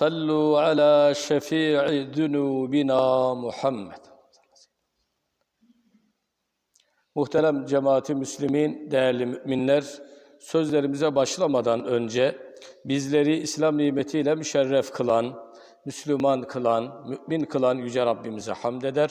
صلوا على شفيع ذنوبنا محمد Muhterem cemaati Müslümin, değerli müminler, sözlerimize başlamadan önce bizleri İslam nimetiyle müşerref kılan, Müslüman kılan, mümin kılan Yüce Rabbimize hamd eder.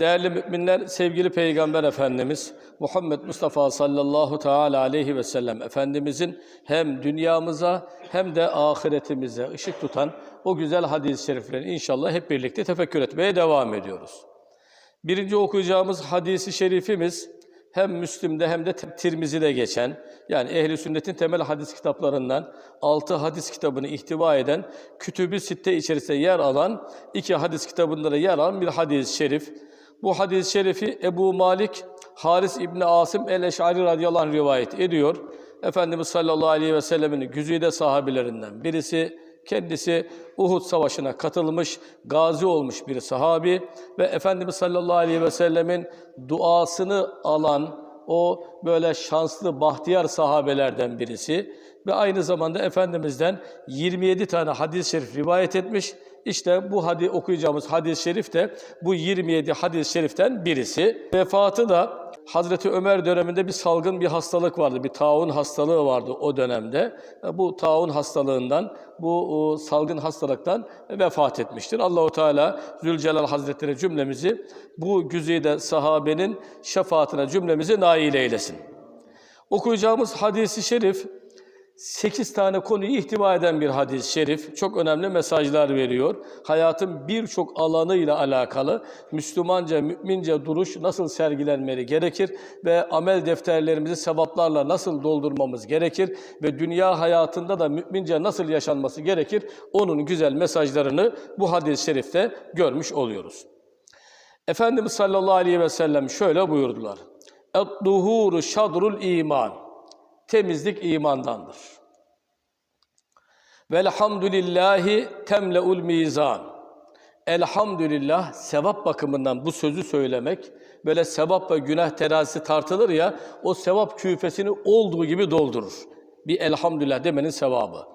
Değerli müminler, sevgili Peygamber Efendimiz Muhammed Mustafa sallallahu teala aleyhi ve sellem Efendimizin hem dünyamıza hem de ahiretimize ışık tutan o güzel hadis-i şerifleri inşallah hep birlikte tefekkür etmeye devam ediyoruz. Birinci okuyacağımız hadisi şerifimiz hem Müslim'de hem de Tirmizi'de geçen yani ehli sünnetin temel hadis kitaplarından altı hadis kitabını ihtiva eden Kütüb-i Sitte içerisinde yer alan iki hadis kitabında da yer alan bir hadis-i şerif. Bu hadis-i şerifi Ebu Malik Haris İbni Asım el-Eş'ari radıyallahu anh rivayet ediyor. Efendimiz sallallahu aleyhi ve sellemin güzide sahabilerinden birisi, kendisi Uhud Savaşı'na katılmış, gazi olmuş bir sahabi ve Efendimiz sallallahu aleyhi ve sellemin duasını alan o böyle şanslı, bahtiyar sahabelerden birisi ve aynı zamanda Efendimiz'den 27 tane hadis-i şerif rivayet etmiş. İşte bu hadi okuyacağımız hadis-i şerif de bu 27 hadis-i şeriften birisi. Vefatı da Hazreti Ömer döneminde bir salgın bir hastalık vardı. Bir taun hastalığı vardı o dönemde. Bu taun hastalığından, bu salgın hastalıktan vefat etmiştir. Allahu Teala Zülcelal Hazretleri cümlemizi bu güzide sahabenin şefaatine cümlemizi nail eylesin. Okuyacağımız hadisi şerif 8 tane konuyu ihtiva eden bir hadis-i şerif. Çok önemli mesajlar veriyor. Hayatın birçok alanıyla alakalı Müslümanca, mümince duruş nasıl sergilenmeli gerekir ve amel defterlerimizi sevaplarla nasıl doldurmamız gerekir ve dünya hayatında da mümince nasıl yaşanması gerekir onun güzel mesajlarını bu hadis-i şerifte görmüş oluyoruz. Efendimiz sallallahu aleyhi ve sellem şöyle buyurdular. Et-duhuru şadrul iman. Temizlik imandandır. Velhamdülillahi temleul mizan. Elhamdülillah sevap bakımından bu sözü söylemek, böyle sevap ve günah terazisi tartılır ya, o sevap küfesini olduğu gibi doldurur. Bir elhamdülillah demenin sevabı.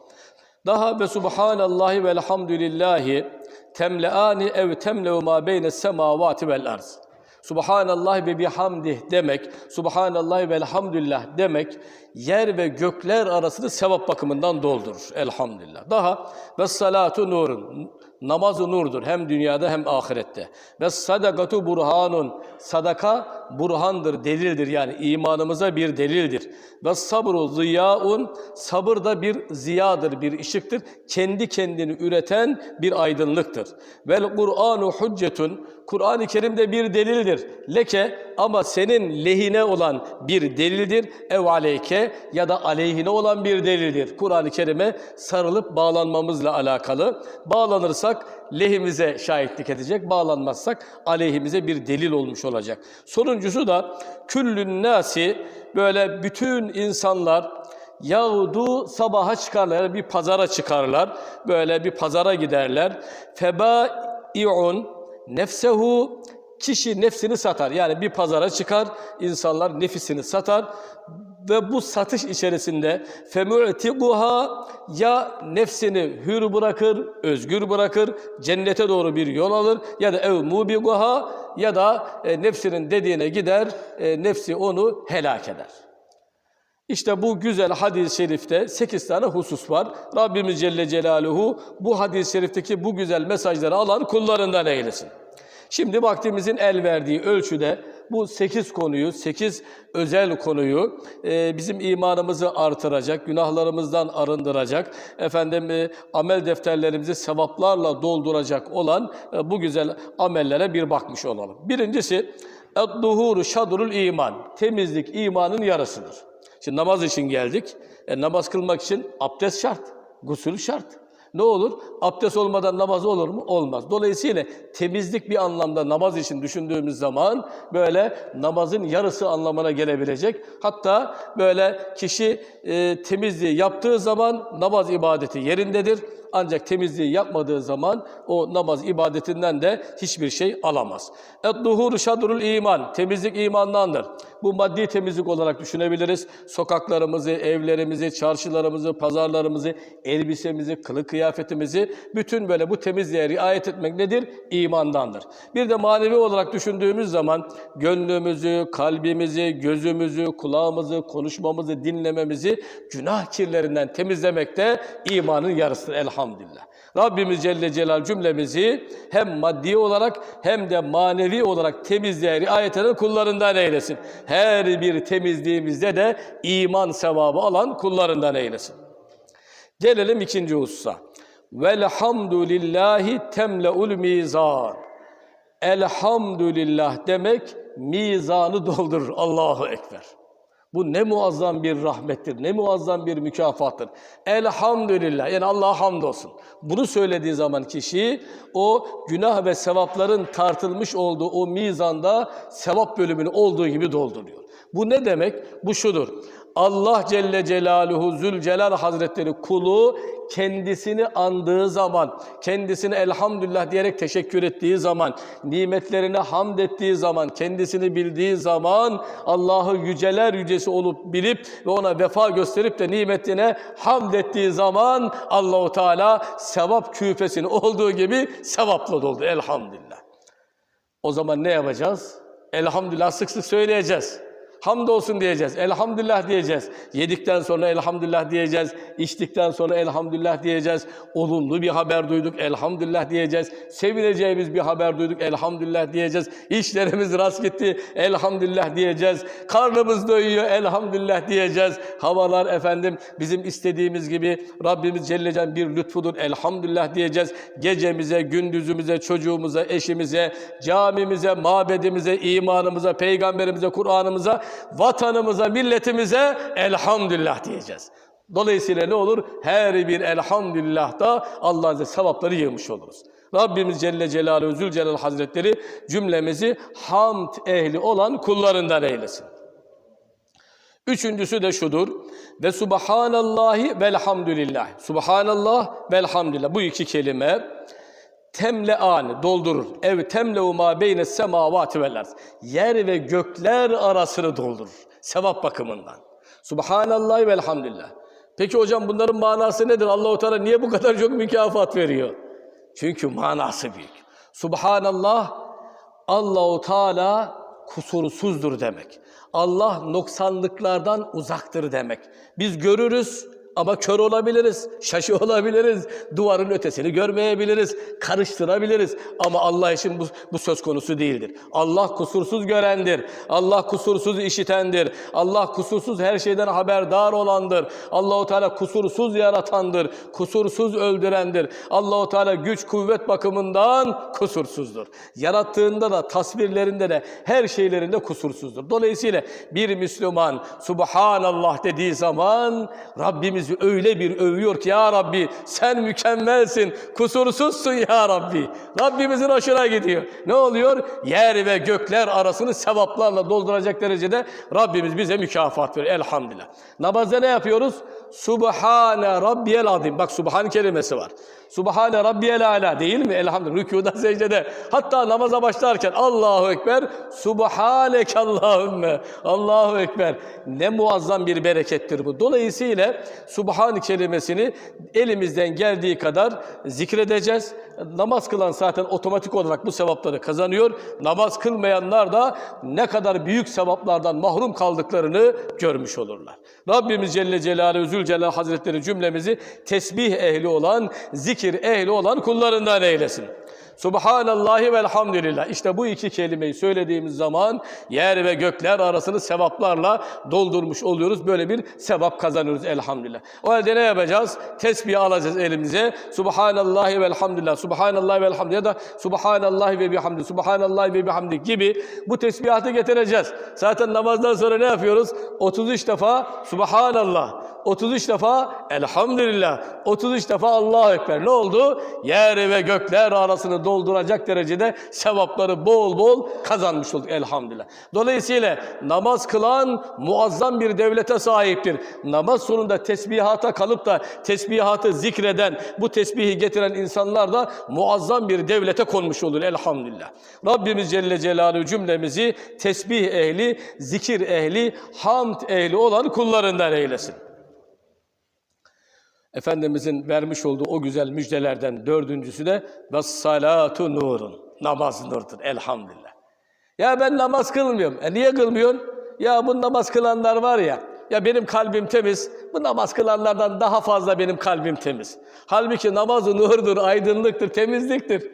Daha ve subhanallahi ve elhamdülillahi temleani ev temleu ma beyne semavati vel arz. Subhanallah ve bihamdih demek, Subhanallah ve elhamdülillah demek yer ve gökler arasını sevap bakımından doldurur. Elhamdülillah. Daha ve salatu nurun. Namazı nurdur hem dünyada hem ahirette. Ve sadakatu burhanun. Sadaka burhandır, delildir yani imanımıza bir delildir. Ve sabru ziyaun. Sabır da bir ziyadır, bir ışıktır. Kendi kendini üreten bir aydınlıktır. Vel Kur'anu huccetun. Kur'an-ı Kerim de bir delildir. Leke ama senin lehine olan bir delildir. Ev aleyke ya da aleyhine olan bir delildir. Kur'an-ı Kerim'e sarılıp bağlanmamızla alakalı. Bağlanırsak lehimize şahitlik edecek, bağlanmazsak aleyhimize bir delil olmuş olacak. Sonuncusu da küllün nasi böyle bütün insanlar Yahudu sabaha çıkarlar, bir pazara çıkarlar. Böyle bir pazara giderler. Febai'un nefsehu kişi nefsini satar. Yani bir pazara çıkar, insanlar nefisini satar ve bu satış içerisinde femu'tiguha ya nefsini hür bırakır, özgür bırakır, cennete doğru bir yol alır ya da ev mubiguha ya da e, nefsinin dediğine gider, e, nefsi onu helak eder. İşte bu güzel hadis-i şerifte 8 tane husus var. Rabbimiz Celle Celaluhu bu hadis-i şerifteki bu güzel mesajları alan kullarından eylesin. Şimdi vaktimizin el verdiği ölçüde bu 8 konuyu, 8 özel konuyu e, bizim imanımızı artıracak, günahlarımızdan arındıracak, efendim e, amel defterlerimizi sevaplarla dolduracak olan e, bu güzel amellere bir bakmış olalım. Birincisi, "Ed-duhuru şadrul iman. Temizlik imanın yarısıdır. Şimdi namaz için geldik. E, namaz kılmak için abdest şart, gusül şart. Ne olur? Abdest olmadan namaz olur mu? Olmaz. Dolayısıyla temizlik bir anlamda namaz için düşündüğümüz zaman böyle namazın yarısı anlamına gelebilecek. Hatta böyle kişi e, temizliği yaptığı zaman namaz ibadeti yerindedir. Ancak temizliği yapmadığı zaman o namaz ibadetinden de hiçbir şey alamaz. Et-duhuru şadrul iman. Temizlik imandandır. Bu maddi temizlik olarak düşünebiliriz. Sokaklarımızı, evlerimizi, çarşılarımızı, pazarlarımızı, elbisemizi, kılık kıyafetimizi bütün böyle bu temizliğe riayet etmek nedir? İmandandır. Bir de manevi olarak düşündüğümüz zaman gönlümüzü, kalbimizi, gözümüzü, kulağımızı, konuşmamızı, dinlememizi günah kirlerinden temizlemek de imanın yarısıdır elhamdülillah. Rabbimiz Celle Celal cümlemizi hem maddi olarak hem de manevi olarak temizliğe riayet eden kullarından eylesin. Her bir temizliğimizde de iman sevabı alan kullarından eylesin. Gelelim ikinci hususa. Velhamdülillahi temleul mizan. Elhamdülillah demek mizanı doldurur. Allahu Ekber. Bu ne muazzam bir rahmettir, ne muazzam bir mükafattır. Elhamdülillah, yani Allah'a hamdolsun. Bunu söylediği zaman kişi o günah ve sevapların tartılmış olduğu o mizanda sevap bölümünü olduğu gibi dolduruyor. Bu ne demek? Bu şudur. Allah Celle Celaluhu Zülcelal Hazretleri kulu kendisini andığı zaman, kendisine elhamdülillah diyerek teşekkür ettiği zaman, nimetlerine hamd ettiği zaman, kendisini bildiği zaman Allah'ı yüceler yücesi olup bilip ve ona vefa gösterip de nimetine hamd ettiği zaman Allahu Teala sevap küfesini olduğu gibi sevapla doldu elhamdülillah. O zaman ne yapacağız? Elhamdülillah sık sık söyleyeceğiz. Hamdolsun diyeceğiz. Elhamdülillah diyeceğiz. Yedikten sonra elhamdülillah diyeceğiz. İçtikten sonra elhamdülillah diyeceğiz. Olumlu bir haber duyduk. Elhamdülillah diyeceğiz. Sevineceğimiz bir haber duyduk. Elhamdülillah diyeceğiz. İşlerimiz rast gitti. Elhamdülillah diyeceğiz. Karnımız doyuyor. Elhamdülillah diyeceğiz. Havalar efendim bizim istediğimiz gibi Rabbimiz Celle Celle bir lütfudur. Elhamdülillah diyeceğiz. Gecemize, gündüzümüze, çocuğumuza, eşimize, camimize, mabedimize, imanımıza, peygamberimize, Kur'an'ımıza, vatanımıza, milletimize elhamdülillah diyeceğiz. Dolayısıyla ne olur? Her bir elhamdülillah da Allah'ın izniyle sevapları yığmış oluruz. Rabbimiz Celle Celaluhu Zülcelal Hazretleri cümlemizi hamd ehli olan kullarından eylesin. Üçüncüsü de şudur. Ve subhanallahi velhamdülillah. Subhanallah velhamdülillah. Bu iki kelime temlean doldurur. Ev temleu ma beyne semavati vel. Yer ve gökler arasını doldurur. Sevap bakımından. Subhanallah velhamdülillah. Peki hocam bunların manası nedir? Allahu Teala niye bu kadar çok mükafat veriyor? Çünkü manası büyük. Subhanallah Allahu Teala kusursuzdur demek. Allah noksanlıklardan uzaktır demek. Biz görürüz ama kör olabiliriz, şaşı olabiliriz, duvarın ötesini görmeyebiliriz, karıştırabiliriz. Ama Allah için bu, bu söz konusu değildir. Allah kusursuz görendir, Allah kusursuz işitendir, Allah kusursuz her şeyden haberdar olandır. Allahu Teala kusursuz yaratandır, kusursuz öldürendir. Allahu Teala güç kuvvet bakımından kusursuzdur. Yarattığında da tasvirlerinde de her şeylerinde kusursuzdur. Dolayısıyla bir Müslüman Subhanallah dediği zaman Rabbimiz bizi öyle bir övüyor ki ya Rabbi sen mükemmelsin, kusursuzsun ya Rabbi. Rabbimizin hoşuna gidiyor. Ne oluyor? Yer ve gökler arasını sevaplarla dolduracak derecede Rabbimiz bize mükafat veriyor. Elhamdülillah. Namazda ne yapıyoruz? Subhane Rabbiyel Azim. Bak Subhan kelimesi var. Subhane Rabbiyel Ala değil mi? Elhamdülillah. Rükuda, secdede. Hatta namaza başlarken Allahu Ekber. Subhaneke Allahümme. Allahu Ekber. Ne muazzam bir berekettir bu. Dolayısıyla Subhan kelimesini elimizden geldiği kadar zikredeceğiz. Namaz kılan zaten otomatik olarak bu sevapları kazanıyor. Namaz kılmayanlar da ne kadar büyük sevaplardan mahrum kaldıklarını görmüş olurlar. Rabbimiz Celle Celaluhu Zülcelal Hazretleri cümlemizi tesbih ehli olan, zikir ehli olan kullarından eylesin. Subhanallahi velhamdülillah. İşte bu iki kelimeyi söylediğimiz zaman yer ve gökler arasını sevaplarla doldurmuş oluyoruz. Böyle bir sevap kazanıyoruz elhamdülillah. O halde ne yapacağız? Tesbih alacağız elimize. Subhanallahi velhamdülillah. Subhanallahi velhamdülillah ya da Subhanallahi ve bihamdi. Subhanallahi ve bihamdi gibi bu tesbihatı getireceğiz. Zaten namazdan sonra ne yapıyoruz? 33 defa Subhanallah. 33 defa elhamdülillah, 33 defa Allahu Ekber. Ne oldu? Yer ve gökler arasını dolduracak derecede sevapları bol bol kazanmış olduk elhamdülillah. Dolayısıyla namaz kılan muazzam bir devlete sahiptir. Namaz sonunda tesbihata kalıp da tesbihatı zikreden, bu tesbihi getiren insanlar da muazzam bir devlete konmuş olur elhamdülillah. Rabbimiz Celle Celaluhu cümlemizi tesbih ehli, zikir ehli, hamd ehli olan kullarından eylesin. Efendimizin vermiş olduğu o güzel müjdelerden dördüncüsü de ve salatu nurun. Namaz nurdur elhamdülillah. Ya ben namaz kılmıyorum. E niye kılmıyorsun? Ya bu namaz kılanlar var ya, ya benim kalbim temiz, bu namaz kılanlardan daha fazla benim kalbim temiz. Halbuki namaz nurdur, aydınlıktır, temizliktir.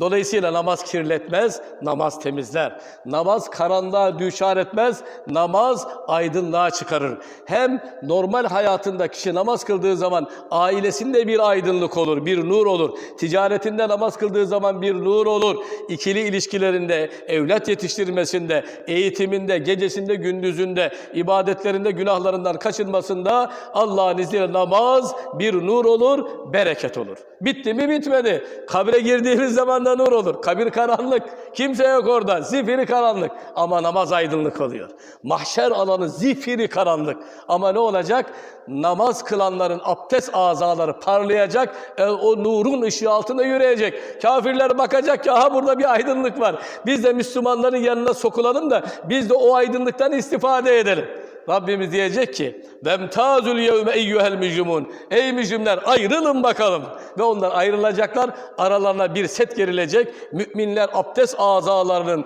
Dolayısıyla namaz kirletmez, namaz temizler. Namaz karanlığa düşar etmez, namaz aydınlığa çıkarır. Hem normal hayatında kişi namaz kıldığı zaman ailesinde bir aydınlık olur, bir nur olur. Ticaretinde namaz kıldığı zaman bir nur olur. İkili ilişkilerinde, evlat yetiştirmesinde, eğitiminde, gecesinde, gündüzünde, ibadetlerinde, günahlarından kaçınmasında Allah'ın izniyle namaz bir nur olur, bereket olur. Bitti mi bitmedi. Kabre girdiğimiz zaman da nur olur. Kabir karanlık. Kimse yok orada. Zifiri karanlık. Ama namaz aydınlık oluyor. Mahşer alanı zifiri karanlık. Ama ne olacak? Namaz kılanların abdest azaları parlayacak. O nurun ışığı altında yürüyecek. Kafirler bakacak ki aha burada bir aydınlık var. Biz de Müslümanların yanına sokulalım da biz de o aydınlıktan istifade edelim. Rabbimiz diyecek ki Vemtazul yevme eyyuhel mücrimun Ey mücrimler ayrılın bakalım. Ve onlar ayrılacaklar. Aralarına bir set gerilecek. Müminler abdest azalarının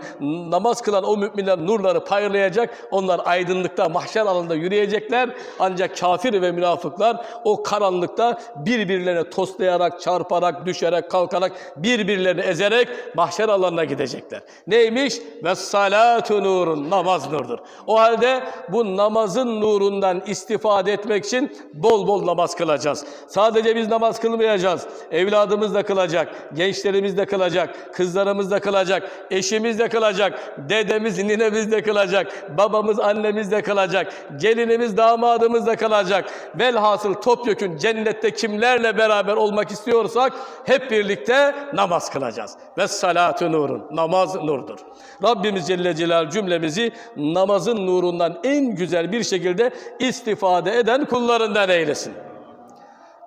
namaz kılan o müminler nurları paylayacak. Onlar aydınlıkta mahşer alanında yürüyecekler. Ancak kafir ve münafıklar o karanlıkta birbirlerine toslayarak, çarparak, düşerek, kalkarak, birbirlerini ezerek mahşer alanına gidecekler. Neymiş? Ve salatu nurun. Namaz nurdur. O halde bu namazın nurundan istifade etmek için bol bol namaz kılacağız. Sadece biz namaz kılmayacağız. Evladımız da kılacak, gençlerimiz de kılacak, kızlarımız da kılacak, eşimiz de kılacak, dedemiz, ninemiz de kılacak, babamız, annemiz de kılacak, gelinimiz, damadımız da kılacak. Velhasıl topyekün cennette kimlerle beraber olmak istiyorsak hep birlikte namaz kılacağız. Ve salatu nurun. Namaz nurdur. Rabbimiz Celle Celal cümlemizi namazın nurundan en güzel bir şekilde istifade eden kullarından eylesin.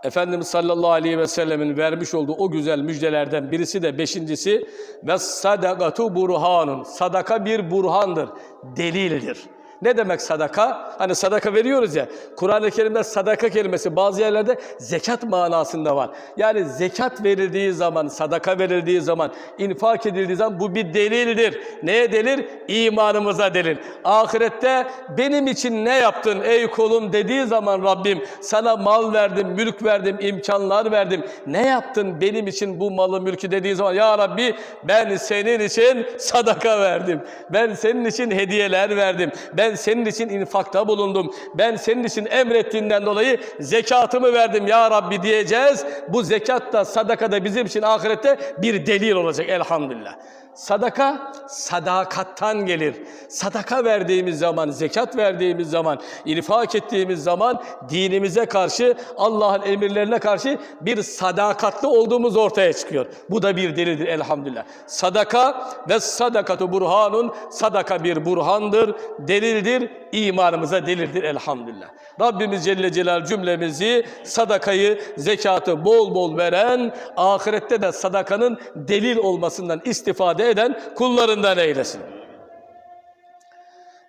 Efendimiz sallallahu aleyhi ve sellemin vermiş olduğu o güzel müjdelerden birisi de beşincisi ve sadakatu burhanun. Sadaka bir burhandır, delildir. Ne demek sadaka? Hani sadaka veriyoruz ya. Kur'an-ı Kerim'de sadaka kelimesi bazı yerlerde zekat manasında var. Yani zekat verildiği zaman, sadaka verildiği zaman, infak edildiği zaman bu bir delildir. Neye delil? İmanımıza delil. Ahirette benim için ne yaptın ey kulum dediği zaman Rabbim sana mal verdim, mülk verdim, imkanlar verdim. Ne yaptın benim için bu malı mülkü dediği zaman ya Rabbi ben senin için sadaka verdim. Ben senin için hediyeler verdim. Ben senin için infakta bulundum. Ben senin için emrettiğinden dolayı zekatımı verdim ya Rabbi diyeceğiz. Bu zekat da sadaka da bizim için ahirette bir delil olacak elhamdülillah. Sadaka sadakattan gelir. Sadaka verdiğimiz zaman, zekat verdiğimiz zaman, infak ettiğimiz zaman dinimize karşı, Allah'ın emirlerine karşı bir sadakatli olduğumuz ortaya çıkıyor. Bu da bir delildir elhamdülillah. Sadaka ve sadakatu burhanun, sadaka bir burhandır, delildir, imanımıza delildir elhamdülillah. Rabbimiz Celle Celal cümlemizi sadakayı, zekatı bol bol veren, ahirette de sadakanın delil olmasından istifade eden kullarından eylesin.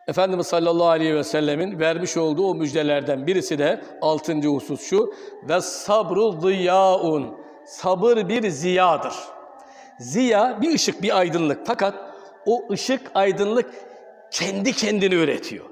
Efendimiz sallallahu aleyhi ve sellemin vermiş olduğu o müjdelerden birisi de altıncı husus şu. Ve sabru ziyaun. Sabır bir ziyadır. Ziya bir ışık, bir aydınlık. Fakat o ışık, aydınlık kendi kendini üretiyor.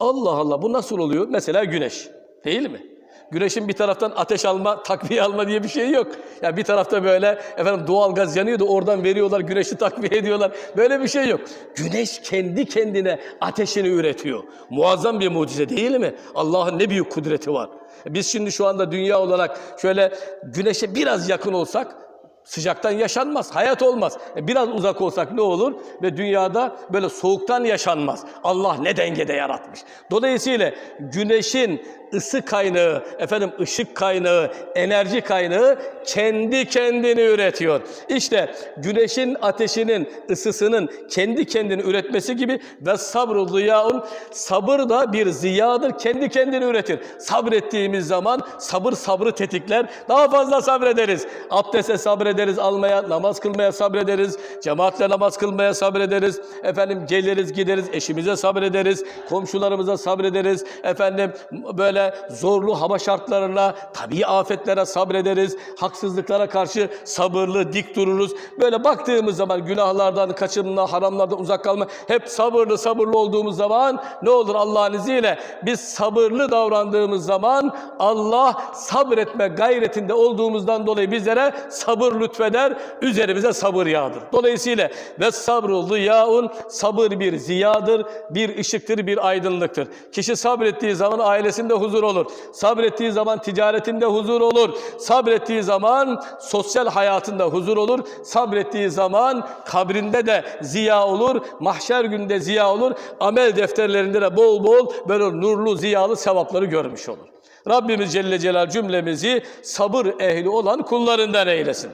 Allah Allah bu nasıl oluyor? Mesela güneş. Değil mi? Güneşin bir taraftan ateş alma, takviye alma diye bir şey yok. Ya bir tarafta böyle efendim doğal gaz yanıyor da oradan veriyorlar, güneşi takviye ediyorlar. Böyle bir şey yok. Güneş kendi kendine ateşini üretiyor. Muazzam bir mucize değil mi? Allah'ın ne büyük kudreti var. Biz şimdi şu anda dünya olarak şöyle güneşe biraz yakın olsak Sıcaktan yaşanmaz, hayat olmaz. E, Biraz uzak olsak ne olur? Ve dünyada böyle soğuktan yaşanmaz. Allah ne dengede yaratmış. Dolayısıyla güneşin ısı kaynağı, efendim ışık kaynağı, enerji kaynağı kendi kendini üretiyor. İşte güneşin ateşinin, ısısının kendi kendini üretmesi gibi ve sabru ziyaun, sabır da bir ziyadır, kendi kendini üretir. Sabrettiğimiz zaman sabır sabrı tetikler, daha fazla sabrederiz. Abdeste sabrederiz, almaya, namaz kılmaya sabrederiz, cemaatle namaz kılmaya sabrederiz, efendim geliriz gideriz, eşimize sabrederiz, komşularımıza sabrederiz, efendim böyle zorlu hava şartlarına, tabii afetlere sabrederiz, haksızlıklara karşı sabırlı, dik dururuz. Böyle baktığımız zaman günahlardan kaçınma, haramlardan uzak kalma, hep sabırlı sabırlı olduğumuz zaman ne olur Allah'ın izniyle biz sabırlı davrandığımız zaman Allah sabretme gayretinde olduğumuzdan dolayı bizlere sabır lütfeder, üzerimize sabır yağdır. Dolayısıyla ve sabru ziyaun sabır bir ziyadır, bir ışıktır, bir aydınlıktır. Kişi sabrettiği zaman ailesinde huzur olur. Sabrettiği zaman ticaretinde huzur olur. Sabrettiği zaman sosyal hayatında huzur olur. Sabrettiği zaman kabrinde de ziya olur. Mahşer günde ziya olur. Amel defterlerinde de bol bol böyle nurlu ziyalı sevapları görmüş olur. Rabbimiz Celle Celal cümlemizi sabır ehli olan kullarından eylesin.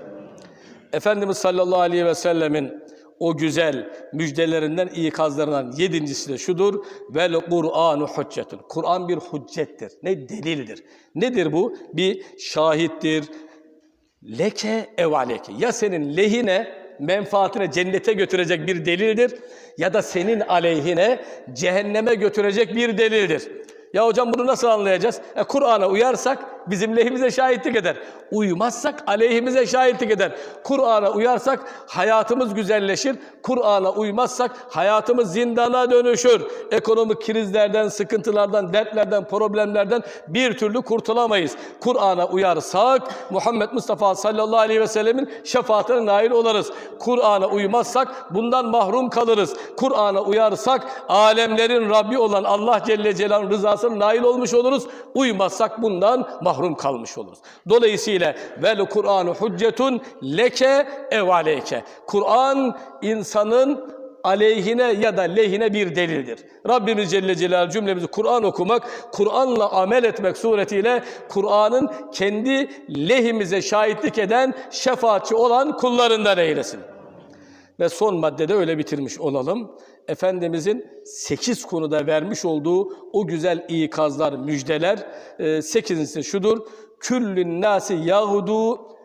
Efendimiz sallallahu aleyhi ve sellemin o güzel müjdelerinden, ikazlarından yedincisi de şudur. Vel Kur'anu hüccetun. Kur'an bir hüccettir. Ne delildir. Nedir bu? Bir şahittir. Leke evaleke. Ya senin lehine, menfaatine cennete götürecek bir delildir ya da senin aleyhine cehenneme götürecek bir delildir. Ya hocam bunu nasıl anlayacağız? E, Kur'an'a uyarsak bizim lehimize şahitlik eder. Uymazsak aleyhimize şahitlik eder. Kur'an'a uyarsak hayatımız güzelleşir. Kur'an'a uymazsak hayatımız zindana dönüşür. Ekonomik krizlerden, sıkıntılardan, dertlerden, problemlerden bir türlü kurtulamayız. Kur'an'a uyarsak Muhammed Mustafa sallallahu aleyhi ve sellemin şefaatine nail oluruz. Kur'an'a uymazsak bundan mahrum kalırız. Kur'an'a uyarsak alemlerin Rabbi olan Allah Celle Celaluhu'nun rızasına nail olmuş oluruz. Uymazsak bundan mahrum kalmış oluruz. Dolayısıyla vel Kur'anu hüccetun leke ev aleyke. Kur'an insanın aleyhine ya da lehine bir delildir. Rabbimiz Celle Celaluhu cümlemizi Kur'an okumak, Kur'an'la amel etmek suretiyle Kur'an'ın kendi lehimize şahitlik eden, şefaatçi olan kullarından eylesin. Ve son maddede öyle bitirmiş olalım. Efendimizin sekiz konuda vermiş olduğu o güzel ikazlar, müjdeler. E, sekizincisi şudur. Küllün nasi yahudu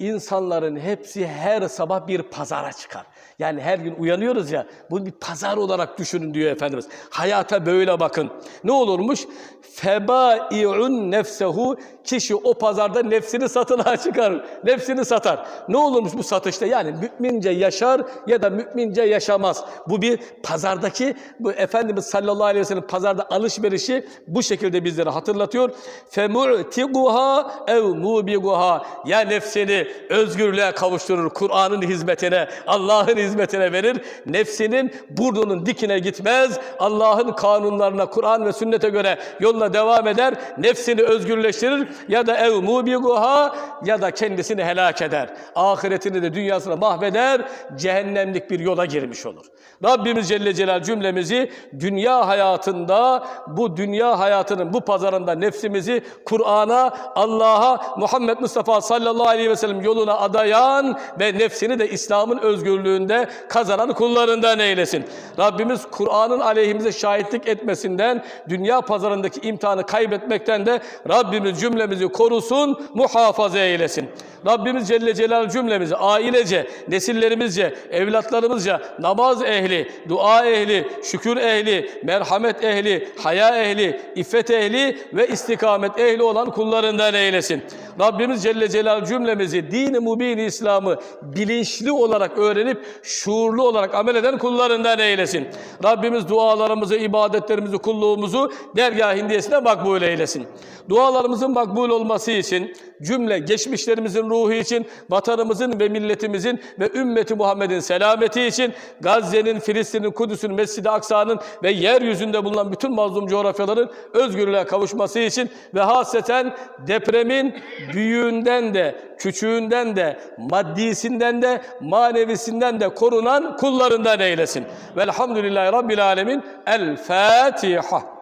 İnsanların hepsi her sabah bir pazara çıkar. Yani her gün uyanıyoruz ya, bunu bir pazar olarak düşünün diyor Efendimiz. Hayata böyle bakın. Ne olurmuş? Febai'un nefsehu kişi o pazarda nefsini satılığa çıkarır. Nefsini satar. Ne olurmuş bu satışta? Yani mümince yaşar ya da mümince yaşamaz. Bu bir pazardaki bu Efendimiz sallallahu aleyhi ve sellem pazarda alışverişi bu şekilde bizlere hatırlatıyor. Femu'tiguha ev mubiguha ya nefsini özgürlüğe kavuşturur. Kur'an'ın hizmetine, Allah'ın hizmetine verir. Nefsinin burnunun dikine gitmez. Allah'ın kanunlarına, Kur'an ve sünnete göre yoluna devam eder. Nefsini özgürleştirir ya da ev mubiguha ya da kendisini helak eder. Ahiretini de dünyasını mahveder. Cehennemlik bir yola girmiş olur. Rabbimiz Celle Celal cümlemizi dünya hayatında bu dünya hayatının bu pazarında nefsimizi Kur'an'a, Allah'a, Muhammed Mustafa sallallahu aleyhi ve sellem yoluna adayan ve nefsini de İslam'ın özgürlüğünde kazanan kullarından eylesin. Rabbimiz Kur'an'ın aleyhimize şahitlik etmesinden, dünya pazarındaki imtihanı kaybetmekten de Rabbimiz cümlemizi korusun, muhafaza eylesin. Rabbimiz Celle Celal cümlemizi ailece, nesillerimizce, evlatlarımızca namaz ehli, dua ehli, şükür ehli, merhamet ehli, haya ehli, iffet ehli ve istikamet ehli olan kullarından eylesin. Rabbimiz Celle Celal cümlemizi dini mubin İslam'ı bilinçli olarak öğrenip şuurlu olarak amel eden kullarından eylesin. Rabbimiz dualarımızı, ibadetlerimizi, kulluğumuzu dergah hindiyesine makbul eylesin. Dualarımızın makbul olması için cümle geçmişlerimizin ruhu için, vatanımızın ve milletimizin ve ümmeti Muhammed'in selameti için, Gazze'nin, Filistin'in, Kudüs'ün, Mescid-i Aksa'nın ve yeryüzünde bulunan bütün mazlum coğrafyaların özgürlüğe kavuşması için ve hasreten depremin büyüğünden de, küçüğünden de, maddisinden de, manevisinden de korunan kullarından eylesin. Velhamdülillahi Rabbil Alemin. El Fatiha.